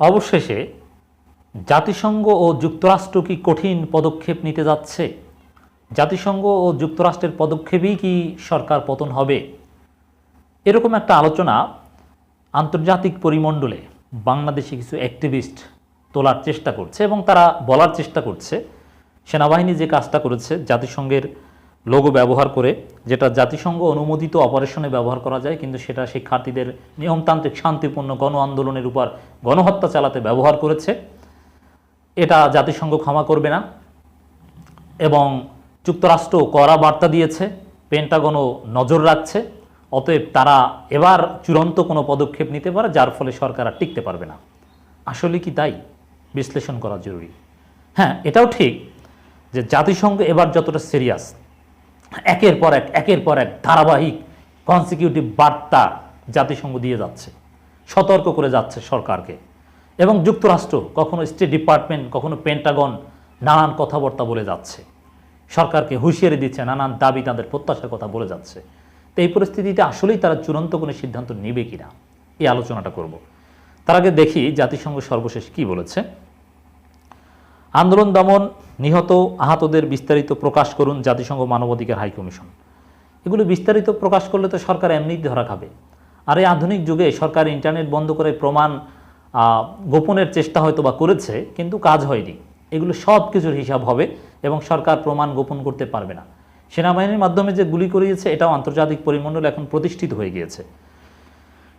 অবশেষে জাতিসংঘ ও যুক্তরাষ্ট্র কি কঠিন পদক্ষেপ নিতে যাচ্ছে? জাতিসংঘ ও যুক্তরাষ্ট্রের পদক্ষেপেই কি সরকার পতন হবে? এরকম একটা আলোচনা আন্তর্জাতিক পরিমণ্ডলে বাংলাদেশি কিছু অ্যাক্টিভিস্ট তোলার চেষ্টা করছে এবং তারা বলার চেষ্টা করছে। সেনাবাহিনী যে কাজটা করেছে জাতিসংঘের লোগো ব্যবহার করে, যেটা জাতিসংঘ অনুমোদিত অপারেশনে ব্যবহার করা যায়, কিন্তু সেটা শিক্ষার্থীদের নিয়মতান্ত্রিক শান্তিপূর্ণ গণ আন্দোলনের উপর গণহত্যা চালাতে ব্যবহার করেছে। এটা জাতিসংঘ ক্ষমা করবে না এবং যুক্তরাষ্ট্র কড়া বার্তা দিয়েছে পেন্টাগনও নজর রাখছে, অতএব তারা এবার চূড়ান্ত কোনো পদক্ষেপ নিতে পারে, যার ফলে সরকার আর টিকতে পারবে না। আসলে কি তাই? বিশ্লেষণ করা জরুরি। হ্যাঁ এটাও ঠিক যে জাতিসংঘ এবার যতটা সিরিয়াস একের পর এক, একের পর এক ধারাবাহিক কনসিকিউটিভ বার্তা জাতিসংঘ দিয়ে যাচ্ছে, সতর্ক করে যাচ্ছে সরকারকে। এবং যুক্তরাষ্ট্র কখনো স্টেট ডিপার্টমেন্ট কখনো পেন্টাগন নানান কথাবার্তা বলে যাচ্ছে। সরকারকে হুঁশিয়ারি দিচ্ছে, নানান দাবি তাদের প্রত্যাশার কথা বলে যাচ্ছে। তো এই পরিস্থিতিতে আসলেই তারা চূড়ান্ত কোনো সিদ্ধান্ত নেবে কিনা? এই আলোচনাটা করব। তার আগে দেখি জাতিসংঘ সর্বশেষ কি বলেছে। আন্দোলন দমন নিহত আহতদের বিস্তারিত প্রকাশ করুন জাতিসংঘ মানবাধিকার হাই কমিশন। এগুলো বিস্তারিত প্রকাশ করলে তো সরকার এমনিই ধরা খাবে। আর এই আধুনিক যুগে সরকার ইন্টারনেট বন্ধ করে প্রমাণ গোপনের চেষ্টা হয়তো বা করেছে, কিন্তু কাজ হয়নি। এগুলো সব কিছুর হিসাব হবে এবং সরকার প্রমাণ গোপন করতে পারবে না। সেনাবাহিনীর মাধ্যমে যে গুলি করিয়েছে, এটাও আন্তর্জাতিক পরিমণ্ডল এখন প্রতিষ্ঠিত হয়ে গিয়েছে।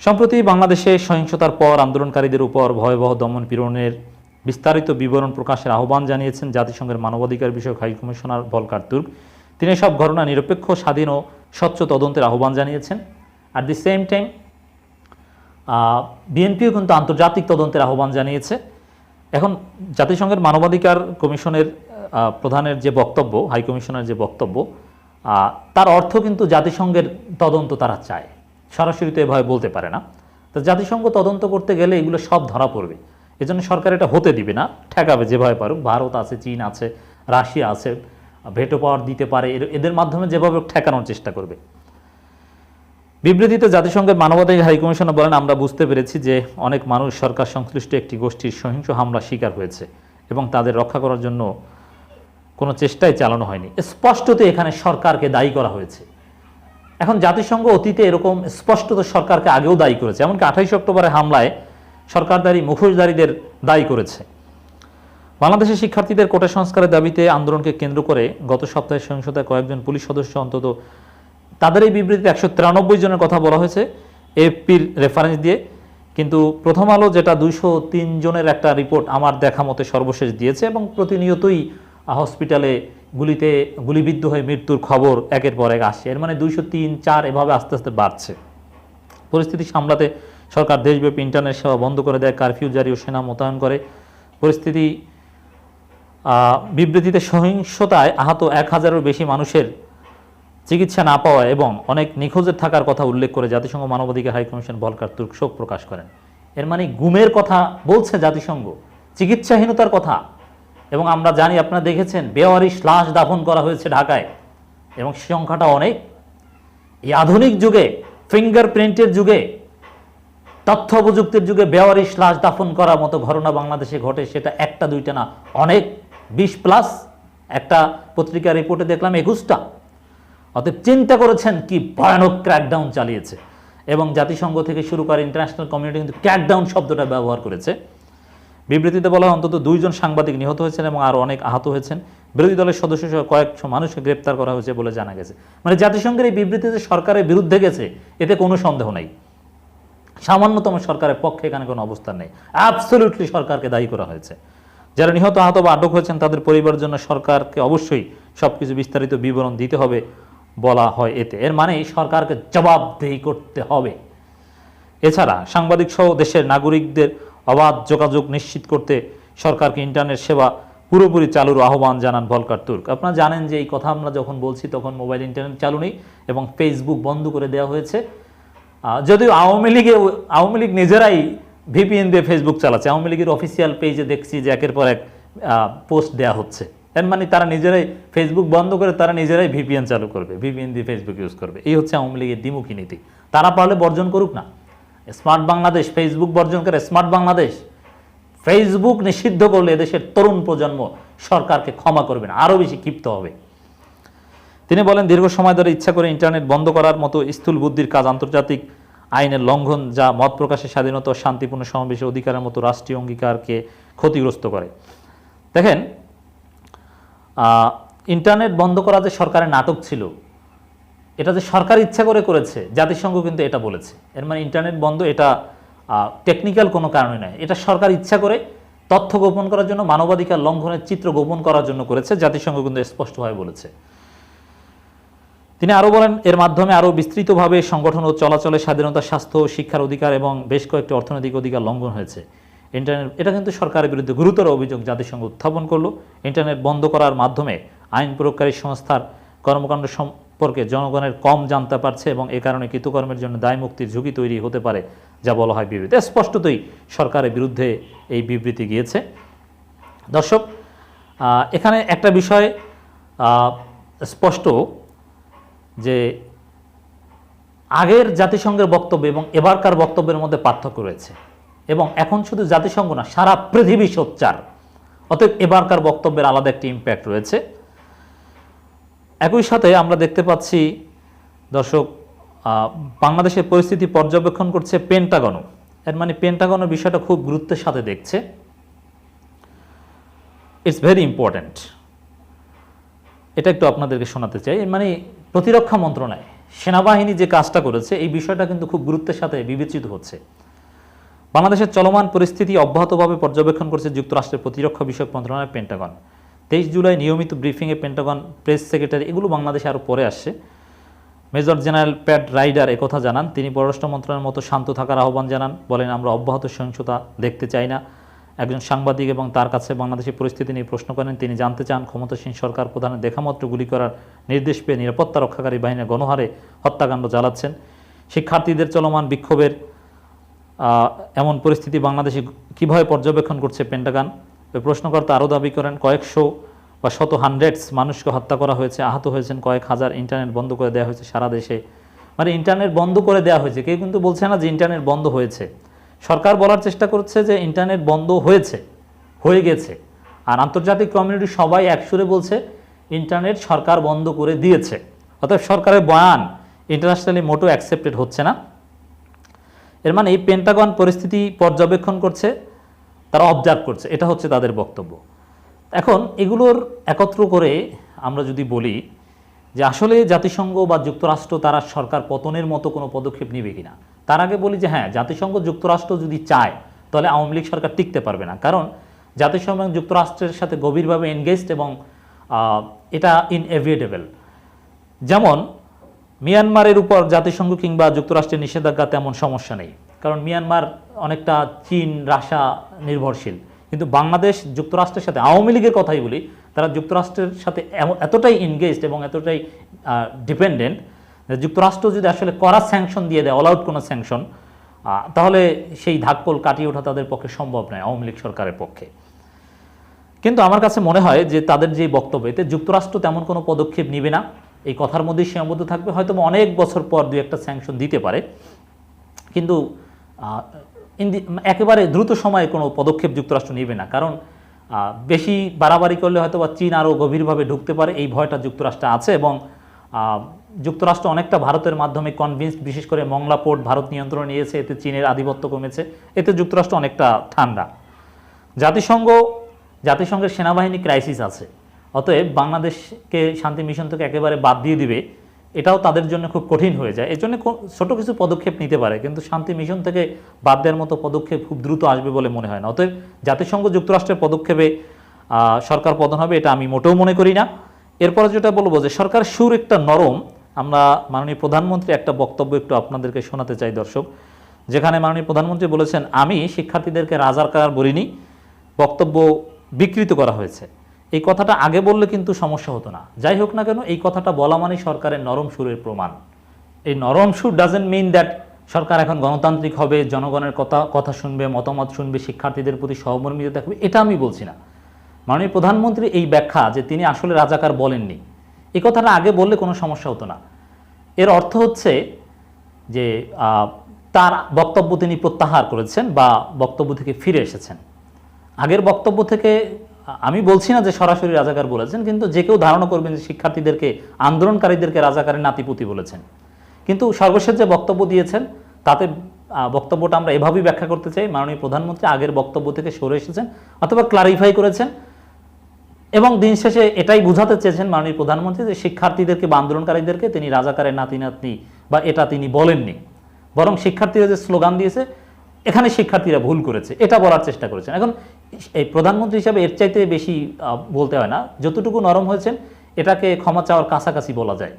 সম্প্রতি বাংলাদেশে সহিংসতার পর আন্দোলনকারীদের উপর ভয়াবহ দমন পীড়নের বিস্তারিত বিবরণ প্রকাশের আহ্বান জানিয়েছেন জাতিসংঘের মানবাধিকার বিষয়ক হাই কমিশনার ভলকার তুর্ক তিনি সব ঘটনা নিরপেক্ষ, স্বাধীন ও স্বচ্ছ তদন্তের আহ্বান জানিয়েছেন। অ্যাট দি সেম টাইম বিএনপিও কিন্তু আন্তর্জাতিক তদন্তের আহ্বান জানিয়েছে। এখন জাতিসংঘের মানবাধিকার কমিশনের প্রধানের যে বক্তব্য, হাই কমিশনের যে বক্তব্য তার অর্থ কিন্তু জাতিসংঘের তদন্ত তারা চায়। সরাসরি তো এভাবে বলতে পারে না। তো জাতিসংঘ তদন্ত করতে গেলে এগুলো সব ধরা পড়বে। এজন্য সরকার এটা হতে দিবে না। ঠেকাবে যেভাবে পারুক। ভারত আছে, চীন আছে, রাশিয়া আছে, ভেটো পাওয়ার দিতে পারে। এদের মাধ্যমে যেভাবে ঠেকানোর চেষ্টা করবে। বিবৃতিতে জাতিসংঘের মানবাধিকার হাইকমিশনার বলেন, আমরা বুঝতে পেরেছি যে অনেক মানুষ সরকার সংশ্লিষ্ট একটি গোষ্ঠীর সহিংস হামলা শিকার হয়েছে এবং তাদের রক্ষা করার জন্য কোনো চেষ্টাই চালানো হয়নি। স্পষ্টত এখানে সরকারকে দায়ী করা হয়েছে। এখন জাতিসংঘ অতীতে এরকম স্পষ্টত সরকারকে আগেও দায়ী করেছে। এমনকি আঠাইশ অক্টোবরের হামলায় সরকারদারি, মুখোশধারীদের দায়ী করেছে। বাংলাদেশের শিক্ষার্থীদের কোটা সংস্কারের দাবিতে আন্দোলনকে কেন্দ্র করে গত সপ্তাহে সহিংসতায় কয়েকজন পুলিশ সদস্য অন্তত তাদের এই বিবৃতিতে একশো তিরানব্বই জনের কথা বলা হয়েছে এফপির রেফারেন্স দিয়ে। কিন্তু প্রথম আলো যেটা দুইশো তিন জনের একটা রিপোর্ট আমার দেখা মতে সর্বশেষ দিয়েছে এবং প্রতিনিয়তই হসপিটালে গুলিতে গুলিবিদ্ধ হয়ে মৃত্যুর খবর একের পর এক আসছে। এর মানে দুইশো তিন চার এভাবে আস্তে আস্তে বাড়ছে। পরিস্থিতি সামলাতে সরকার দেশব্যাপী ইন্টারনেট সেবা বন্ধ করে দেয়, কারফিউ জারি ও সেনা মোতায়েন করে। পরিস্থিতি বিবৃতিতে সহিংসতায় আহত এক হাজারেরও বেশি মানুষের চিকিৎসা না পাওয়া এবং অনেক নিখোঁজের থাকার কথা উল্লেখ করে জাতিসংঘ মানবাধিকার হাই কমিশন ভলকার তুর্ক শোক প্রকাশ করেন। এর মানে গুমের কথা বলছে জাতিসংঘ, চিকিৎসাহীনতার কথা। এবং আমরা জানি, আপনারা দেখেছেন, বেওয়ারিশ লাশ দাফন করা হয়েছে ঢাকায়। এবং সংখ্যাটা অনেক। এই আধুনিক যুগে ফিঙ্গারপ্রিন্টের যুগে তথ্য প্রযুক্তির যুগে বেওয়ারিশ লাশ দাফন করার মতো ঘটনা বাংলাদেশে ঘটে, সেটা একটা, দুইটা না, অনেক। বিশ প্লাস একটা পত্রিকা রিপোর্টে দেখলাম একুশটা। অতএব চিন্তা করেছেন কি ভয়ানক ক্র্যাকডাউন চালিয়েছে। এবং জাতিসংঘ থেকে শুরু করে ইন্টারন্যাশনাল কমিউনিটি কিন্তু ক্র্যাকডাউন শব্দটা ব্যবহার করেছে। বিবৃতিতে বলা হয় অন্তত দুইজন সাংবাদিক নিহত হয়েছেন এবং আরও অনেক আহত হয়েছেন। বিরোধী দলের সদস্য সহ কয়েকশো মানুষকে গ্রেপ্তার করা হয়েছে বলে জানা গেছে। মানে জাতিসংঘের এই বিবৃতিতে সরকারের বিরুদ্ধে গেছে, এতে কোনো সন্দেহ নেই। সামান্যতম সরকারের পক্ষে এখানে কোনো অবস্থান নেই। অ্যাবসলিউটলি সরকারকে দায়ী করা হয়েছে। যারা নিহত, আহত বা আটক হয়েছেন, তাদের পরিবারের জন্য সরকারকে অবশ্যই সবকিছু বিস্তারিত বিবরণ দিতে হবে বলা হয় এতে। এর মানে সরকারকে জবাবদেহি করতে হবে। এছাড়া সাংবাদিক সহ দেশের নাগরিকদের অবাধ যোগাযোগ নিশ্চিত করতে সরকারকে ইন্টারনেট সেবা পুরোপুরি চালুর আহ্বান জানান ভলকার তুর্ক। আপনারা জানেন যে এই কথা আমরা যখন বলছি, তখন মোবাইল, ইন্টারনেট চালু নেই এবং ফেসবুক বন্ধ করে দেওয়া হয়েছে। যদিও আওয়ামী লীগে আওয়ামী লীগ নিজেরাই ভিপিএন দিয়ে ফেসবুক চালাচ্ছে। আওয়ামী লীগের অফিসিয়াল পেজে দেখছি যে একের পর এক পোস্ট দেওয়া হচ্ছে। এর মানে তারা নিজেরাই ফেসবুক বন্ধ করে তারা নিজেরাই ভিপিএন চালু করবে। ভিপিএন দিয়ে ফেসবুক ইউজ করবে। এই হচ্ছে আওয়ামী লীগের দ্বিমুখী নীতি। তারা পারলে বর্জন করুক না। স্মার্ট বাংলাদেশ ফেসবুক বর্জন করে স্মার্ট বাংলাদেশ ফেসবুক নিষিদ্ধ করলে এদেশের তরুণ প্রজন্ম সরকারকে ক্ষমা করবে না। আরও বেশি ক্ষিপ্ত হবে। তিনি বলেন, দীর্ঘ সময় ধরে ইচ্ছা করে ইন্টারনেট বন্ধ করার মতো স্থূল বুদ্ধির কাজ আন্তর্জাতিক আইনের লঙ্ঘন যা মত প্রকাশের স্বাধীনতা ও শান্তিপূর্ণ সমাবেশের অধিকারের মতো রাষ্ট্রীয় অঙ্গীকারকে ক্ষতিগ্রস্ত করে। দেখেন ইন্টারনেট বন্ধ করা যে সরকারের নাটক ছিল, এটা যে সরকার ইচ্ছা করে করেছে, জাতিসংঘ কিন্তু এটা বলেছে। এর মানে ইন্টারনেট বন্ধ এটা টেকনিক্যাল কোনো কারণে নয়। এটা সরকার ইচ্ছা করে তথ্য গোপন করার জন্য, মানবাধিকার লঙ্ঘনের চিত্র গোপন করার জন্য করেছে, জাতিসংঘ কিন্তু স্পষ্টভাবে বলেছে। তিনি আরও বলেন, এর মাধ্যমে আরও বিস্তৃতভাবে সংগঠন ও চলাচলের স্বাধীনতা, স্বাস্থ্য, শিক্ষার অধিকার এবং বেশ কয়েকটি অর্থনৈতিক অধিকার লঙ্ঘন হয়েছে। ইন্টারনেট, এটা কিন্তু সরকারের বিরুদ্ধে গুরুতর অভিযোগ জাতিসংঘ উত্থাপন করল। ইন্টারনেট বন্ধ করার মাধ্যমে আইন প্রয়োগকারী সংস্থার কর্মকাণ্ড সম্পর্কে জনগণের কম জানতে পারছে এবং এ কারণে কৃতকর্মের জন্য দায় মুক্তির ঝুঁকি তৈরি হতে পারে, যা বলা হয় বিবৃতি। স্পষ্টতই সরকারের বিরুদ্ধে এই বিবৃতি গিয়েছে। দর্শক এখানে একটা বিষয় স্পষ্ট। যে আগের জাতিসংঘের বক্তব্য এবং এবারকার বক্তব্যের মধ্যে পার্থক্য রয়েছে। এবং এখন শুধু জাতিসংঘ না, সারা পৃথিবী সোচ্চার। অতএব এবারকার বক্তব্যের আলাদা একটি ইম্প্যাক্ট রয়েছে। একই সাথে আমরা দেখতে পাচ্ছি, দর্শক বাংলাদেশের পরিস্থিতি পর্যবেক্ষণ করছে পেন্টাগনও এর মানে পেন্টাগনের বিষয়টা খুব গুরুত্বের সাথে দেখছে। ইটস ভেরি ইম্পর্ট্যান্ট এটা একটু আপনাদেরকে শোনাতে চাই। মানে প্রতিরক্ষা মন্ত্রণালয়, সেনাবাহিনী যে কাজটা করেছে, এই বিষয়টা কিন্তু খুব গুরুত্বের সাথে বিবেচিত হচ্ছে। বাংলাদেশের চলমান পরিস্থিতি অব্যাহতভাবে পর্যবেক্ষণ করছে যুক্তরাষ্ট্রের প্রতিরক্ষা বিষয়ক মন্ত্রণালয় পেন্টাগন। তেইশ জুলাই নিয়মিত ব্রিফিংয়ে পেন্টাগন, প্রেস সেক্রেটারি এগুলো বাংলাদেশে আরও পরে আসছে। মেজর জেনারেল প্যাড রাইডার একথা জানান, তিনি পররাষ্ট্র মন্ত্রণালয়ের মতো শান্ত থাকার আহ্বান জানান, বলেন, আমরা অব্যাহত সহিংসতা দেখতে চাই না। একজন সাংবাদিক এবং তার কাছে বাংলাদেশের পরিস্থিতি নিয়ে প্রশ্ন করেন। তিনি জানতে চান, ক্ষমতাসীন সরকার প্রধানের দেখামাত্র গুলি করার নির্দেশ পেয়ে নিরাপত্তা রক্ষাকারী বাহিনীর গণহারে হত্যাকাণ্ড চালাচ্ছেন। শিক্ষার্থীদের চলমান বিক্ষোভের এমন পরিস্থিতি বাংলাদেশে কীভাবে পর্যবেক্ষণ করছে পেন্টাগান? ওই প্রশ্নকর্তা আরও দাবি করেন, কয়েকশো বা শত হান্ড্রেডস মানুষকে হত্যা করা হয়েছে, আহত হয়েছেন কয়েক হাজার ইন্টারনেট বন্ধ করে দেওয়া হয়েছে সারা দেশে। মানে ইন্টারনেট বন্ধ করে দেওয়া হয়েছে। কেউ কিন্তু বলছে না যে ইন্টারনেট বন্ধ হয়েছে। সরকার বলার চেষ্টা করছে যে ইন্টারনেট বন্ধ হয়েছে, হয়ে গেছে। আর আন্তর্জাতিক কমিউনিটি সবাই একসুরে বলছে, ইন্টারনেট সরকার বন্ধ করে দিয়েছে। অর্থাৎ সরকারের বয়ান ইন্টারন্যাশনালি মোটো অ্যাকসেপ্টেড হচ্ছে না। এর মানে এই পেন্টাগন পরিস্থিতি পর্যবেক্ষণ করছে, তারা অবজার্ভ করছে। এটা হচ্ছে তাদের বক্তব্য। এখন এগুলোর একত্র করে আমরা যদি বলি যে আসলে জাতিসংঘ বা যুক্তরাষ্ট্র তারা সরকার পতনের মতো কোনো পদক্ষেপ নেবে কিনা। তার আগে বলি যে হ্যাঁ জাতিসংঘ যুক্তরাষ্ট্র যদি চায়, তাহলে আওয়ামী লীগ সরকার টিকতে পারবে না। কারণ জাতিসংঘ যুক্তরাষ্ট্রের সাথে গভীরভাবে এনগেজড এবং এটা ইনএভিয়েটেবল যেমন, মিয়ানমারের উপর জাতিসংঘ কিংবা যুক্তরাষ্ট্রের নিষেধাজ্ঞা তেমন সমস্যা নেই। কারণ মিয়ানমার অনেকটা চীন রাশা নির্ভরশীল। কিন্তু বাংলাদেশ যুক্তরাষ্ট্রের সাথে, আওয়ামী লীগের কথাই বলি, তারা যুক্তরাষ্ট্রের সাথে এতটাই এনগেজড এবং এতটাই ডিপেন্ডেন্ট যুক্তরাষ্ট্র যদি আসলে করা স্যাংশন দিয়ে দেয় অল আউট কোনো স্যাংশন তাহলে সেই ধাক্কল কাটিয়ে ওঠা তাদের পক্ষে সম্ভব নয়, আওয়ামী লীগ সরকারের পক্ষে। কিন্তু আমার কাছে মনে হয় যে তাদের যে বক্তব্য, এতে যুক্তরাষ্ট্র তেমন কোনো পদক্ষেপ নিবে না। এই কথার মধ্যেই সীমাবদ্ধ থাকবে হয়তো অনেক বছর পর দুই একটা স্যাংশন দিতে পারে। কিন্তু একেবারে দ্রুত সময়ে কোনো পদক্ষেপ যুক্তরাষ্ট্র নেবে না। কারণ বেশি বাড়াবাড়ি করলে হয়তো বা চীন আরও গভীরভাবে ঢুকতে পারে। এই ভয়টা যুক্তরাষ্ট্রে আছে এবং যুক্তরাষ্ট্র অনেকটা ভারতের মাধ্যমে কনভিন্সড বিশেষ করে মংলা পোর্ট ভারত নিয়ন্ত্রণ নিয়েছে। এতে চীনের আধিপত্য কমেছে। এতে যুক্তরাষ্ট্র অনেকটা ঠান্ডা। জাতিসংঘ, জাতিসংঘের সেনাবাহিনী ক্রাইসিস আছে। অতএব বাংলাদেশকে শান্তি মিশন থেকে একেবারে বাদ দিয়ে দিবে। এটাও তাদের জন্য খুব কঠিন হয়ে যায়। এজন্য ছোট কিছু পদক্ষেপ নিতে পারে, কিন্তু শান্তি মিশন থেকে বাদ দেওয়ার মতো পদক্ষেপ খুব দ্রুত আসবে বলে মনে হয় না। অতএব জাতিসংঘ যুক্তরাষ্ট্রের পদক্ষেপে সরকার পতন হবে, এটা আমি মোটেও মনে করি না। এরপরে যেটা বলব যে সরকার সুর একটা নরম, আমরা মাননীয় প্রধানমন্ত্রী একটা বক্তব্য একটু আপনাদেরকে শোনাতে চাই দর্শক। যেখানে মাননীয় প্রধানমন্ত্রী বলেছেন, আমি শিক্ষার্থীদেরকে রাজাকার বলিনি, বক্তব্য বিকৃত করা হয়েছে। এই কথাটা আগে বললে কিন্তু সমস্যা হতো না। যাই হোক না কেন, এই কথাটা বলা মানে সরকারের নরম সুরের প্রমাণ। এই নরম সুর ডাজেন্ট মিন দ্যাট সরকার এখন গণতান্ত্রিক হবে, জনগণের কথা কথা শুনবে, মতামত শুনবে, শিক্ষার্থীদের প্রতি সহমর্মিতা দেখাবে, এটা আমি বলছি না। মাননীয় প্রধানমন্ত্রী এই ব্যাখ্যা যে তিনি আসলে রাজাকার বলেননি এই কথাটা আগে বললে কোনো সমস্যা হতো না। এর অর্থ হচ্ছে যে তার বক্তব্য তিনি প্রত্যাহার করেছেন বা বক্তব্য থেকে ফিরে এসেছেন। আগের বক্তব্য থেকে আমি বলছি না যে সরাসরি রাজাকার বলেছেন, কিন্তু যে কেউ ধারণা করবেন যে শিক্ষার্থীদেরকে, আন্দোলনকারীদেরকে রাজাকারের নাতিপুতি বলেছেন। কিন্তু সর্বশেষ যে বক্তব্য দিয়েছেন, তাতে বক্তব্যটা আমরা এভাবেই ব্যাখ্যা করতে চাই। মাননীয় প্রধানমন্ত্রী আগের বক্তব্য থেকে সরে এসেছেন, অথবা ক্লারিফাই করেছেন। এবং দিন শেষে এটাই বোঝাতে চেয়েছেন মাননীয় প্রধানমন্ত্রী যে শিক্ষার্থীদেরকে বা আন্দোলনকারীদেরকে তিনি রাজাকারের নাতি নাতনি বা এটা তিনি বলেননি। বরং শিক্ষার্থীরা যে স্লোগান দিয়েছে, এখানে শিক্ষার্থীরা ভুল করেছে, এটা বলার চেষ্টা করেছেন। এখন এই প্রধানমন্ত্রী হিসাবে এর চাইতে বেশি বলতে হয় না। যতটুকু নরম হয়েছেন, এটাকে ক্ষমা চাওয়ার কাছাকাছি বলা যায়।